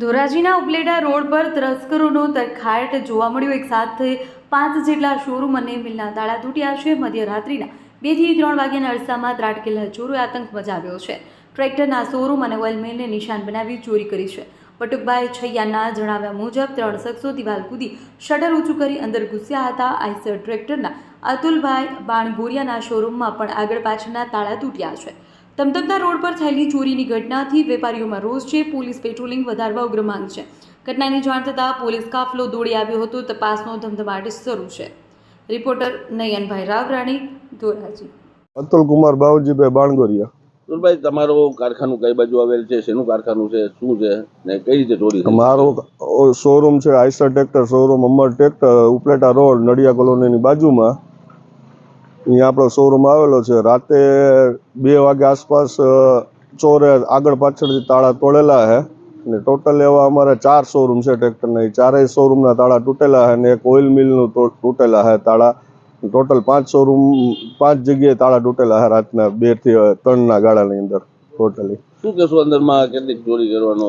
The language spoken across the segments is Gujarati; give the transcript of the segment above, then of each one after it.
ધોરાજીના ઉપલેટા રોડ પર તસ્કરોનો તરખાટ જોવા મળ્યો. એક સાથે પાંચ જેટલા શોરૂમ અને મિલના તાળા તૂટ્યા છે. મધ્યરાત્રિના બેથી ત્રણ વાગ્યાના અરસામાં ત્રાટકેલા ચોરોએ આતંક મચાવ્યો છે. ટ્રેક્ટરના શોરૂમ અને ઓઇલ મિલને નિશાન બનાવી ચોરી કરી છે. પટુકભાઈ છૈયાના જણાવ્યા મુજબ, ત્રણ શખ્સો દિવાલ કૂદી શટર ઊંચું કરી અંદર ઘૂસ્યા હતા. આઈસર ટ્રેક્ટરના અતુલભાઈ બાણભોરિયાના શોરૂમમાં પણ આગળ પાછળના તાળા તૂટ્યા છે. તમતમના રોડ પર થયેલી ચોરીની ઘટનાથી વેપારીઓમાં રોષ છે પોલીસ પેટ્રોલિંગ વધારવા ઉગ્ર માંગ છે. ઘટનાની જાણ થતાં પોલીસ કાફલો દોડી આવ્યો હતો. તપાસનો ધમધમાટ શરૂ છે. રિપોર્ટર નયનભાઈ રાવરાણી ધોરાજી. અતુલ કુમાર બાવજીભાઈ બાણગોરિયા. સુરભાઈ તમારું કારખાનું કઈ બાજુ આવેલ છે? શેનું કારખાનું છે? શું છે? ને કઈ રીતે ચોરી મારો શોરૂમ છે Eicher tractor showroom. Amar tractor Upleta road Nadiya કોલોનીની બાજુમાં. અહીંયા આપણો શોરૂમ આવેલો છે. રાતે બે વાગે આસપાસ ચોરે આગળ પાછળથી તાળા તોડેલા છે અને ટોટલ એવા અમારે ચાર શોરૂમ છે ટ્રેક્ટરના એ ચારેય શોરૂમના તાળા તૂટેલા છે અને એક ઓઇલ મિલનું તૂટેલા છે તાળા. ટોટલ પાંચ શોરૂમ પાંચ જગ્યાએ તાળા તૂટેલા છે રાતના બેથી ત્રણના ગાળાની અંદર ટોટલી શું કહેશો અંદરમાં કેટલીક ચોરી કરવાનો?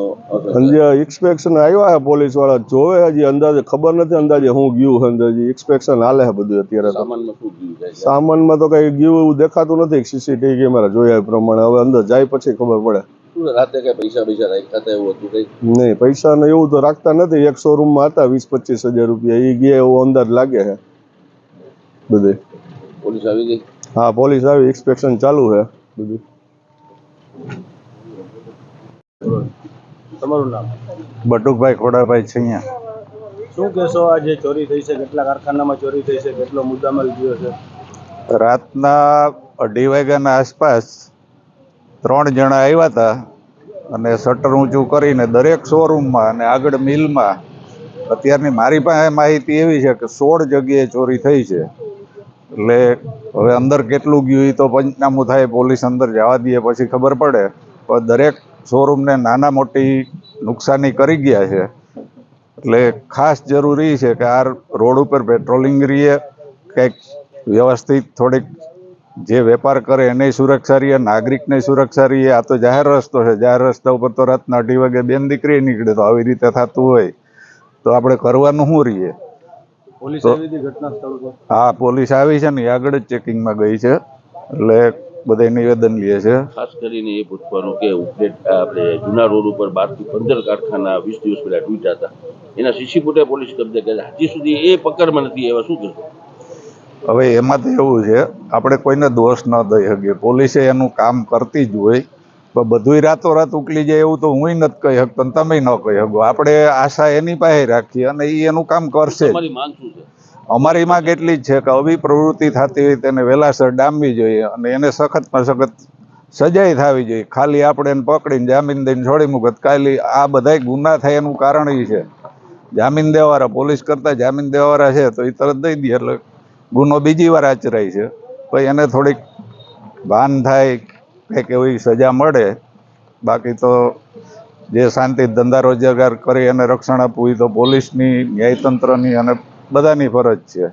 ઇન્સ્પેક્શન આવ્યા પોલીસવાળા જોવે હજી અંદાજે ખબર નથી અંદાજે હું ગયું અંદર અંદાજે ઇન્સ્પેક્શન હાલે છે બધું અત્યારે સામાનમાં શું ગયું સામાનમાં તો કઈ ગયું એવું દેખાતું નથી સીસીટીવી કેમેરા જોયા પ્રમાણે. હવે અંદર જાય પછી ખબર પડે. રાતે કઈ પૈસા પૈસા રાખ્યા હતા એવું હતું કઈ? નહીં પૈસા ને એવું તો રાખતા નથી. એક શોરૂમમાં હતા વીસ પચીસ હજાર રૂપિયા. એ ગયા એવો અંદાજ લાગે છે. બધે. પોલીસ આવી ગઈ? હા પોલીસ આવી ઇન્સ્પેક્શન ચાલુ છે. બધું. તમારું નામ? બટુકભાઈ ખોડાભાઈ છે અહીંયા શું કહેશો આ જે ચોરી થઈ છે? કેટલા કારખાનામાં ચોરી થઈ છે? કેટલો મુદ્દામાલ ગયો છે? રાતના અઢી વાગ્યાના આસપાસ ત્રણ જણા આવ્યા હતા અને શટર ઊંચું કરીને દરેક શોરૂમમાં અને આગળ મિલમાં અત્યારની મારી પાસે માહિતી એવી છે કે સોળ જગ્યાએ ચોરી થઈ છે. એટલે હવે અંદર કેટલું ગયું એ તો પંચનામું થાય પોલીસ અંદર જવા દઈએ પછી ખબર પડે. પણ દરેક શોરૂમને નાના મોટી નુકસાની કરી ગયા છે. એટલે ખાસ જરૂરી છે કે આ રોડ ઉપર પેટ્રોલિંગ રહીએ કંઈક વ્યવસ્થિત થોડીક જે વેપાર કરે એને સુરક્ષા રહીએ નાગરિકને સુરક્ષા રહીએ. આ તો જાહેર રસ્તો છે જાહેર રસ્તા ઉપર તો રાતના અઢી વાગે બેન દીકરી નીકળે તો આવી રીતે થતું હોય. તો આપણે કરવાનું શું રહીએ? પોલીસ આવી હતી ઘટના સ્થળ પર હા પોલીસ આવી છે ને આગળ જ ચેકિંગમાં ગઈ છે. એટલે બધા નિવેદન લે છે. ખાસ કરીને એ પૂછવાનું કે ઉપલેટ આપણે જૂના રોડ ઉપર બારથી પંદર કારખાના વીસ દિવસ પહેલા તૂટ્યા હતા. એના સીસી ફૂટે પોલીસ કબજે કર્યા હજી સુધી એ પકડમાં નથી. એવા શું કહેશો હવે એમાં તો એવું છે આપણે કોઈને દોષ ન દઈ શકીએ. પોલીસે એનું કામ કરતી જ હોય. પણ બધુંય રાતોરાત ઉકલી જાય એવું તો હું નથી કહી શકતો તમે ન કહી શકો. આપણે આશા એની પાસે રાખીએ અને એ એનું કામ કરશે અમારી માંગ એટલી જ છે કે આવી પ્રવૃત્તિ થતી હોય તેને વહેલાસર ડામવી જોઈએ અને એને સખતમાં સખત સજાઈ થવી જોઈએ. ખાલી આપણે એને પકડીને જામીન દઈને છોડી મૂકે તો કાલી આ બધાય ગુના થાય એનું કારણ એ છે. જામીન દેવાવાળા પોલીસ કરતાં જામીન દેવાવાળા છે તો એ તરત દઈ દે એટલે ગુનો બીજી વાર આચરાય છે. પછી એને થોડીક ભાન થાય કંઈક એવી સજા મળે. બાકી તો જે શાંતિ ધંધા રોજગાર કરી અને રક્ષણ આપવું એ તો પોલીસની, ન્યાયતંત્રની અને બધાની ફરજ છે.